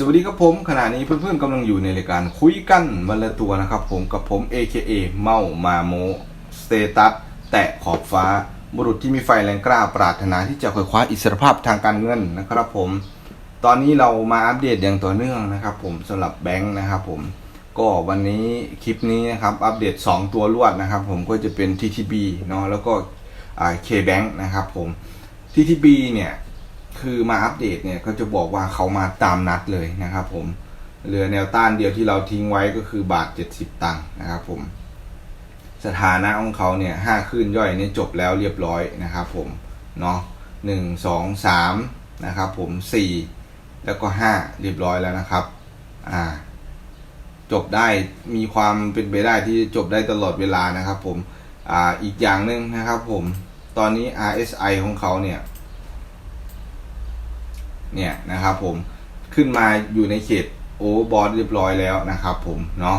สวัสดีครับผมขณะนี้เพื่อนๆกำลังอยู่ในรายการคุยกันวันละตัวนะครับ ผมกับผม AKA เมามาโมสเตตัสแตะขอบฟ้า บุรุษที่มีไฟแรงกล้าปรารถนาที่จะคอยคว้าอิสรภาพทางการเงินนะครับ ผม ตอนนี้เรามาอัปเดตอย่างต่อเนื่องนะครับ ผมสำหรับแบงค์นะครับ ผมก็วันนี้คลิปนี้นะครับอัปเดต 2 ตัวรวดนะครับ ผมก็จะเป็น TTB เนาะแล้วก็อ่า KBank นะครับ ผม TTB เนี่ย คือมาอัปเดตเนี่ยก็จะบอกว่าเขามาตามนัดเลยนะครับผมเหลือแนวต้านเดียวที่เราทิ้งไว้ก็คือบาท 70 ตังค์นะครับผม สถานะของเขาเนี่ยห้าขึ้นย่อยนี่จบแล้วเรียบร้อยนะครับผมเนาะหนึ่งสองสามนะครับผมสี่แล้วก็ห้าเรียบร้อยแล้วนะครับอ่าจบได้มีความเป็นไปได้ที่จบได้ตลอดเวลานะครับผมอ่าอีกอย่างหนึ่งนะครับผมตอนนี้ RSI ของเขาเนี่ย เนี่ยนะครับผมขึ้นมาอยู่ในเขตโอเวอร์บอทเรียบร้อยแล้วนะครับผมเนาะ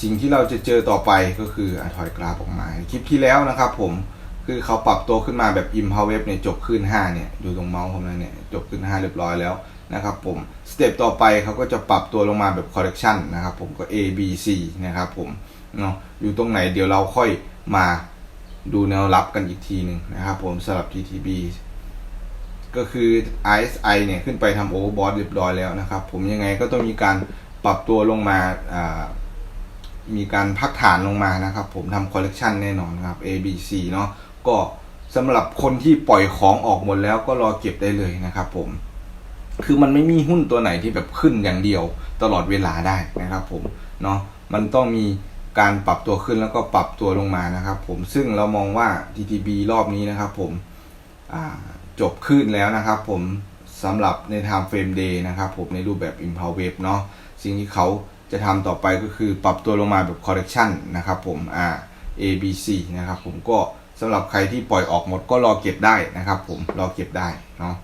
สิ่งที่เราจะเจอต่อไปก็คืออะถอยกราฟออกมา คลิปที่แล้วนะครับผมคือเขาปรับตัวขึ้นมาแบบอิมพาวเวฟเนี่ยจบขึ้น 5 เนี่ย อยู่ตรงเมาส์ผมแล้วเนี่ย จบขึ้น 5 เรียบร้อยแล้วนะครับผมสเต็ปต่อไปเขาก็จะปรับตัวลงมาแบบคอร์เรคชันนะครับผมก็ A B C นะครับผมเนาะอยู่ตรงไหนเดี๋ยวเราค่อยมาดูแนวรับกันอีกทีหนึ่งนะครับผมสำหรับ TTB ก็คือ RSI เนี่ยขึ้นไปทำโอเวอร์บอทเรียบร้อยแล้วนะครับ ผมยังไงก็ต้องมีการปรับตัวลงมาามีการพักฐานลงมานะครับ ผมทำคอลเลกชันแน่นอนครับ A B C เนาะก็สำหรับคนที่ปล่อยของออกหมดแล้วก็รอเก็บได้เลยนะครับผม คือมันไม่มีหุ้นตัวไหนที่แบบขึ้นอย่างเดียวตลอดเวลาได้นะครับผมเนาะมันต้องมีการปรับตัวขึ้นแล้วก็ปรับตัวลงมานะครับ ผมซึ่งเรามองว่า TTB รอบนี้นะครับ ผมอ่า จบขึ้นแล้วนะครับ ผมสำหรับใน time frame day นะครับ ผมในรูปแบบ impulse wave เนาะสิ่งที่เขาจะทำต่อไปก็คือปรับตัวลงมาแบบ correction นะครับ ผมอ่า A B C นะครับ ผมก็สำหรับใครที่ปล่อยออกหมดก็รอเก็บได้นะครับ ผมรอเก็บได้เนาะ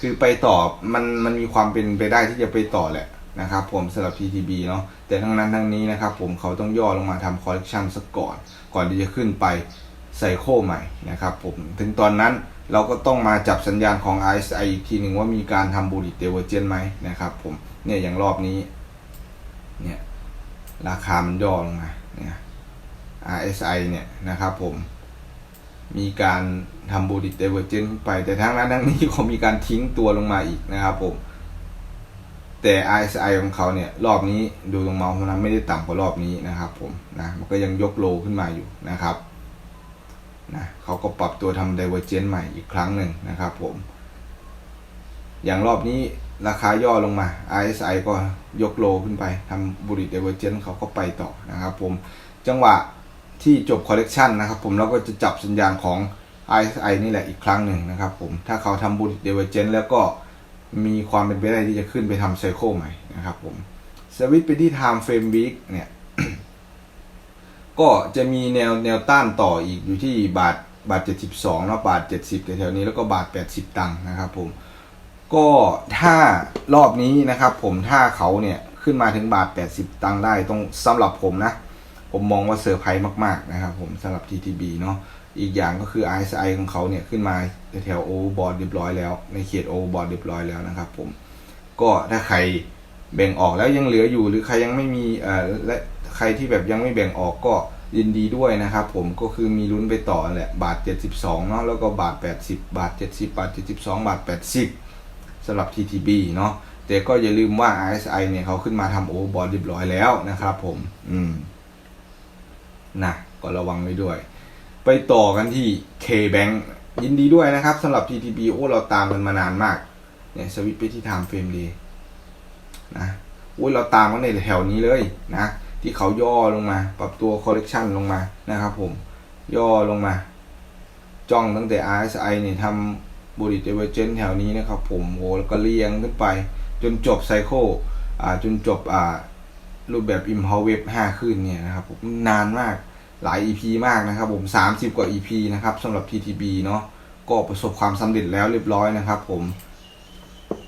คือไปต่อมันมันมีความเป็นไปได้ที่จะไปต่อแหละนะครับ ผมสำหรับ TTB เนาะแต่ทั้งนั้นทั้งนี้นะครับ ผมเขาต้องย่อลงมาทำ correction สักก่อน ก่อนที่จะขึ้นไปไซโคใหม่นะครับ ผมถึงตอนนั้น เราก็ต้องมาจับสัญญาณของ RSI อีกทีหนึ่งว่ามีการทำบูริตเดเวอร์เจนไหมนะครับผมเนี่ยอย่างรอบนี้เนี่ยราคามันย่อลงมาเนี่ย RSI เนี่ยนะครับผมมีการทำบูริตเดเวอร์เจนขึ้นไปแต่ทั้งนั้นทั้งนี้เขามีการทิ้งตัวลงมาอีกนะครับผมแต่ RSI ของเขาเนี่ยรอบนี้ดูตรงเมาส์นะไม่ได้ต่ำกว่ารอบนี้นะครับผมนะมันก็ยังยกโลขึ้นมาอยู่นะครับ นะเขาก็ปรับตัวทำ divergence ใหม่อีกครั้งหนึ่งนะครับผม อย่างรอบนี้ราคาย่อลงมา RSI ก็ยกโลขึ้นไปทำบุริ divergence เขาก็ไปต่อนะครับผม จังหวะที่จบ correction นะครับผมเราก็จะจับสัญญาณของ RSI นี่แหละอีกครั้งหนึ่งนะครับผม ถ้าเขาทำบุริ divergence แล้วก็มีความเป็นไปได้ที่จะขึ้นไปทำไซเคิลใหม่นะครับผมสวิตไปที่ time frame week เนี่ย ก็จะมีแนวแนวต้านต่ออีกอยู่ที่บาทบาท 72แล้วบาท 70แถวๆนี้แล้วก็บาท 80 ตังค์นะครับผมก็ถ้ารอบนี้นะครับ ผมถ้าเขาเนี่ยขึ้นมาถึงบาท 80 ตังค์ได้ต้องสำหรับผมนะ ผมมองว่าเซอร์ไพรส์มากๆนะครับผมสำหรับ TTB เนาะอีกอย่างก็คือ RSI ของเขาเนี่ยขึ้นมาแถวโอเวอร์บอทเรียบร้อยแล้ว ในเขตโอเวอร์บอทเรียบร้อยแล้วนะครับผมก็ถ้าใครแบ่งออกแล้วยังเหลืออยู่หรือใครยังไม่มีเอ่อและ ใครที่แบบยังไม่แบ่งออกก็ยินดีด้วยนะครับผมก็คือมีลุ้นไปต่อแหละบาท 72เนาะแล้วก็บาท 80 บาท 70 บาท 72 บาท 80สำหรับ TTB เนาะแต่ก็อย่าลืมว่า RSI เนี่ยเขาขึ้นมาทำโอเวอร์บอทเรียบร้อยแล้วนะครับผมอืมนะก็ระวังไว้ด้วย ไปต่อกันที่ K-Bank ยินดีด้วยนะครับสำหรับ TTB โอ้เราตามกันมานานมากเนี่ยสวิตไปที่ Time Frame Day นะโอ้ยเราตามกันในแถวนี้เลยนะ ที่เขาย่อลงมา ปรับตัว correction ลงมานะครับผมย่อลงมา จ้องตั้งแต่ RSI เนี่ยทำบูริ d เ v เวอร์เจนแถวนี้นะครับผมโหแล้วก็เรียงขึ้นไป จนจบไซโคอ่าจนจบอ่ารูปแบบ i m p u l s e b 5ขึ้นเนี่ยนะครับผมนานมากหลาย EP มากนะครับผม 30 กว่า EP นะครับสำหรับ TTB เนาะก็ประสบความสำเร็จแล้วเรียบร้อยนะครับผม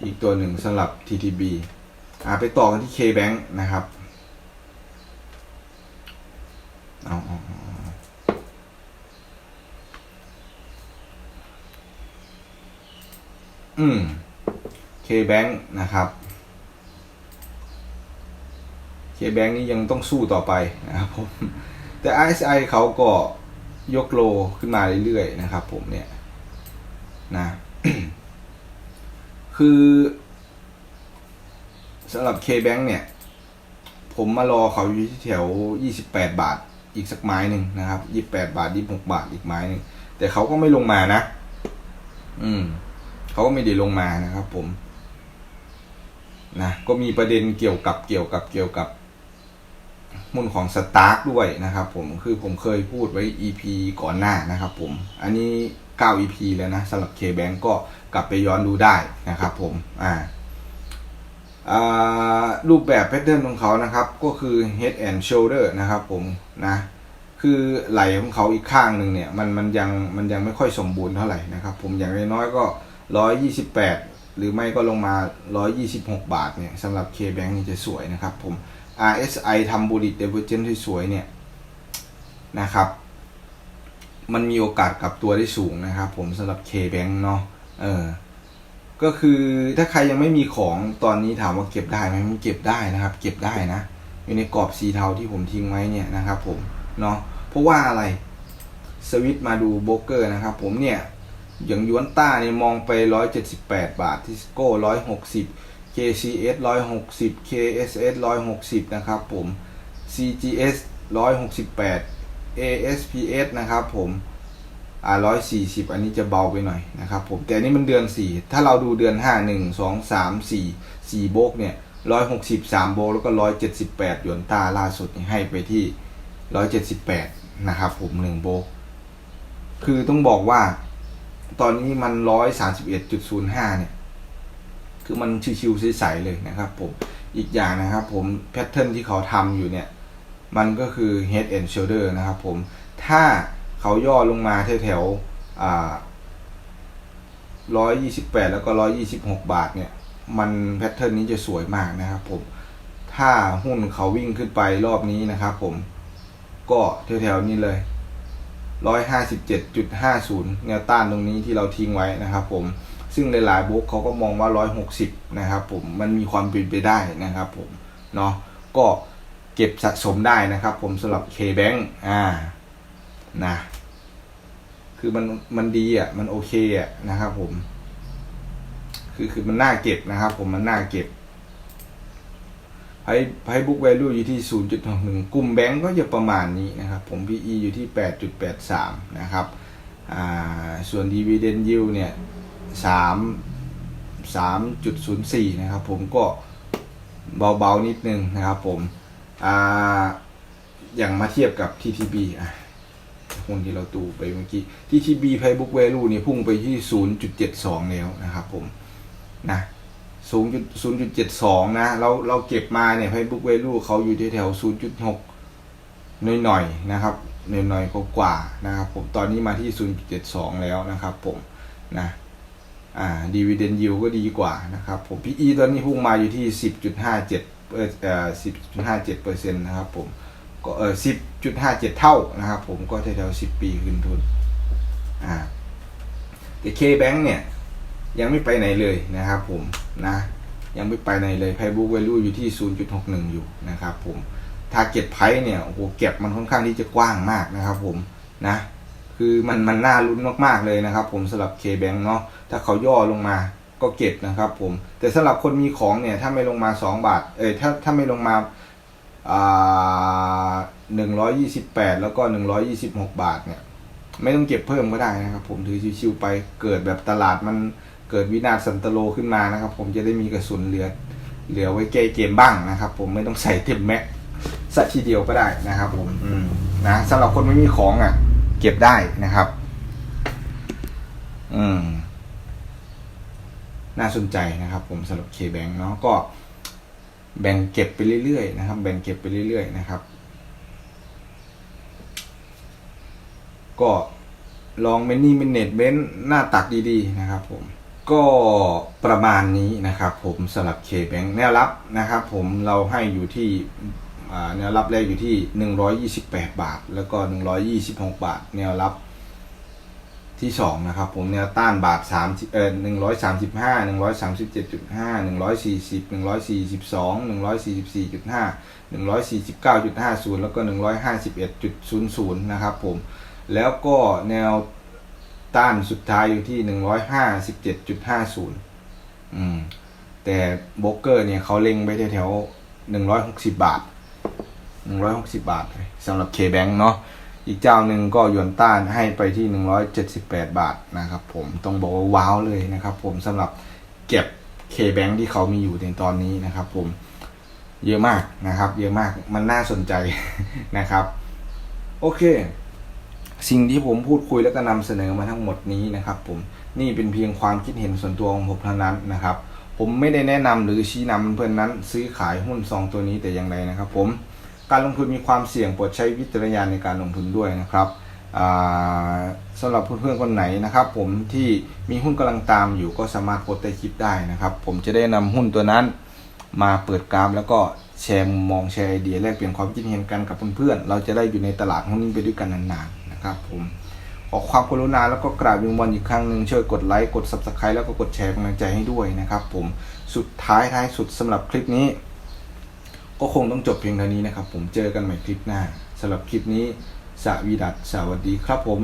อีกตัวหนึ่งสำหรับ TTB อ่าไปต่อกันที่ K-Bank นะครับ เอาเอาอืม K-Bank นะครับ K-Bank นี่ยังต้องสู้ต่อไปนะครับผม แต่ RSI เขาก็ยกโลขึ้นมาเรื่อยๆนะครับผมเนี่ย นะ คือสำหรับ K-Bank เนี่ย ผมมารอเขาอยู่ที่แถว 28 บาท อีกสักไม้หนึ่งนะครับ28บาท26บาทอีกไม้หนึ่งแต่เขาก็ไม่ลงมานะ อืมเขาก็ไม่ได้ลงมานะครับ ผมนะก็มีประเด็นเกี่ยวกับเกี่ยวกับเกี่ยวกับหุ้นของสตาร์กด้วยนะครับผมคือผมเคยพูดไว้ EP ก่อนหน้านะครับผม อันนี้ 9 EP แล้วนะสำหรับ K-Bank ก็กลับไปย้อนดูได้นะครับผมอ่า รูปแบบแพทเทิร์นของเขานะครับก็คือ head and shoulder นะครับผมนะคือไหล่ของเขาอีกข้างหนึ่งเนี่ยมันมันยังมันยังไม่ค่อยสมบูรณ์เท่าไหร่นะครับผมอย่างน้อยก็ 128 หรือไม่ก็ลงมา 126 บาทเนี่ยสำหรับ K-Bank นี่จะสวยนะครับผม RSI ทำบูริตเดเวอร์เจนที่สวยเนี่ยนะครับมันมีโอกาสกลับตัวได้สูงนะครับผมสำหรับ K-Bank เนาะเออ ก็คือถ้าใครยังไม่มีของตอนนี้ถามว่าเก็บได้ไหมมันเก็บได้นะครับ เก็บได้นะ อยู่ในกรอบสีเทาที่ผมทิ้งไว้เนี่ยนะครับผมเนาะเพราะว่าอะไรสวิตมาดูโบกเกอร์นะครับ ผมเนี่ยอย่างยวนต้าเนี่ยมองไป 178 บาททิสโก้ 160 KCS 160 KSS 160 นะครับผม CGS 168 ASPS นะครับผม อ่า140อันนี้จะเบาไปหน่อยนะครับผมแต่อันนี้มันเดือน4ถ้าเราดูเดือน5 1 2 3 4 4โบกเนี่ย163โบกแล้วก็178หยวนตาล่าสุดให้ไปที่178นะครับผม1โบกคือต้องบอกว่า ตอนนี้มัน131.05เนี่ย คือมันชิวๆใสๆเลยนะครับผมอีกอย่างนะครับผมแพทเทิร์นที่เขาทำอยู่เนี่ย มันก็คือ head and shoulder นะครับผมถ้า เขาย่อลงมาแถวๆอ่า128แล้วก็126บาทเนี่ย มันแพทเทิร์นนี้จะสวยมากนะครับผม ถ้าหุ้นเขาวิ่งขึ้นไปรอบนี้นะครับผม ก็แถวๆนี้เลย157.50แนวต้านตรงนี้ที่เราทิ้งไว้นะครับผม ซึ่งหลายๆบุ๊กเขาก็มองว่า160นะครับผม มันมีความเป็นไปได้นะครับผม เนาะ ก็เก็บสะสมได้นะครับผมสำหรับ K-Bank อ่า นะ คือมันมันดีอะ มันโอเคอะนะครับ ผม คือคือมันน่าเก็บนะครับ ผมมันน่าเก็บไพ่ไพ่บุ๊กแวลูอยู่ที่ 0.61 กลุ่มแบงก์ก็จะประมาณนี้นะครับ ผม PE อยู่ที่ 8.83 นะครับอ่าส่วน Dividend Yield เนี่ย 3 3.04 นะครับ ผมก็เบาๆนิดนึงนะครับผมอ่าอย่างมาเทียบกับ TTB อะ หุ้นที่เราตูไปเมื่อกี้ TTB Paybook Value เนี่ยพุ่งไปที่ 0.72 แล้วนะครับผมนะสูงจุดศูนย์จุดเจ็ดสองนะ เราเราเก็บมาเนี่ย Facebook Value เขาอยู่ที่แถวศูนย์จุดหกหน่อยๆนะครับหน่อยๆก็กว่านะครับผมตอนนี้มาที่ศูนย์จุดเจ็ดสองแล้วนะครับผมนะอ่า Dividend Yield ก็ดีกว่านะครับผม PE ตอนนี้พุ่งมาอยู่ที่สิบจุดห้าเจ็ดเอ่อสิบจุดห้าเจ็ดเปอร์เซ็นต์นะครับผม ก็เออสิบจุดห้าเจ็ดเท่านะครับ ผมก็แถวๆสิบปีขึ้นทุนอ่าแต่ K-Bank เนี่ย ยังไม่ไปไหนเลยนะครับ ผมนะยังไม่ไปไหนเลย Paybook Value อยู่ที่ 0.61 อยู่นะครับผม Target Price เนี่ยโอ้โหเก็บมันค่อนข้างที่จะกว้างมากนะครับผมนะคือมันมันน่าลุ้นมากๆเลยนะครับ ผมสำหรับ K-Bank เนาะถ้าเขาย่อลงมาก็เก็บนะครับผมแต่สำหรับคนมีของเนี่ยถ้าไม่ลงมา 2 บาทเอ้ยถ้าถ้าไม่ลงมา อ่า128แล้วก็126บาทเนี่ย ไม่ต้องเก็บเพิ่มก็ได้นะครับ ผมถือชิวๆไปเกิดแบบตลาดมันเกิดวินาศสันตโลขึ้นมานะครับ ผมจะได้มีกระสุนเหลือเหลือไว้แก้เกมบ้างนะครับ ผมไม่ต้องใส่เต็มแม็กสักทีเดียวก็ได้นะครับ ผมอืมนะสำหรับคนไม่มีของอะ เก็บได้นะครับ อืมน่าสนใจนะครับ ผมสำหรับ K-Bank เนาะก็ แบ่งเก็บไปเรื่อยๆนะครับ แบ่งเก็บไปเรื่อยๆนะครับ ก็ลองเมนี่เมนเนตเบนหน้าตักดีๆนะครับผมก็ประมาณนี้นะครับผมสำหรับ K-Bank แนวรับนะครับผมเราให้อยู่ที่แนวรับแรกอยู่ที่ 128 บาท แล้วก็ 126 บาท แนวรับ ที่สองนะครับผมแนวต้านบาทสามเอ่อหนึ่งร้อยสามสิบห้าหนึ่งร้อยสามสิบเจ็ดจุดห้าหนึ่งร้อยสี่สิบหนึ่งร้อยสี่สิบสองหนึ่งร้อยสี่สิบสี่จุดห้าหนึ่งร้อยสี่สิบเก้าจุดห้าศูนย์แล้วก็หนึ่งร้อยห้าสิบเอ็ดจุดศูนย์ศูนย์นะครับผมแล้วก็แนวต้านสุดท้ายอยู่ที่หนึ่งร้อยห้าสิบเจ็ดจุดห้าศูนย์อืมแต่โบรกเกอร์เนี่ยเขาเล็งไปแถวๆหนึ่งร้อยหกสิบบาทหนึ่งร้อยหกสิบบาทสำหรับ K-Bank เนาะ อีกเจ้าหนึ่งก็ยวนต้านให้ไปที่หนึ่งร้อยเจ็ดสิบาทนะครับผมต้องบอกว่าว้าวเลยนะครับผมสำหรับเก็บ K-Bank ที่เขามีอยู่ในตอนนี้นะครับผมเยอะมากนะครับ เยอะมากมันน่าสนใจนะครับ โอเค สิ่งที่ผมพูดคุยแล้วก็นำเสนอมาทั้งหมดนี้นะครับผมนี่เป็นเพียงความคิดเห็นส่วนตัวของผมเท่านั้นนะครับ ผมไม่ได้แนะนำหรือชี้นำเพื่อนนั้น ซื้อขายหุ้นซองตัวนี้แต่อย่างใดนะครับผม การลงทุนมีความเสี่ยงโปรดใช้วิจารณญาณในการลงทุนด้วยนะครับอ่าสำหรับเพื่อนๆคนไหนนะครับ ผมที่มีหุ้นกำลังตามอยู่ก็สามารถกดใต้คลิปได้นะครับ ผมจะได้นำหุ้นตัวนั้นมาเปิดกรามแล้วก็แชร์มุมมองแชร์ไอเดียแลกเปลี่ยนความคิดเห็นกันกับเพื่อนๆเราจะได้อยู่ในตลาดหุ้นนี้ไปด้วยกันนานๆนะครับ ผมขอความกรุณาแล้วก็กราบวิงวอนอีกครั้งหนึ่งช่วยกดไลค์กด subscribe แล้วก็กดแชร์กำลังใจให้ด้วยนะครับ ผมสุดท้ายท้ายสุดสำหรับคลิปนี้ ก็คงต้องจบเพียงเท่านี้นะครับ ผมเจอกันใหม่คลิปหน้าสำหรับคลิปนี้สวีดัสสวัสดีครับผม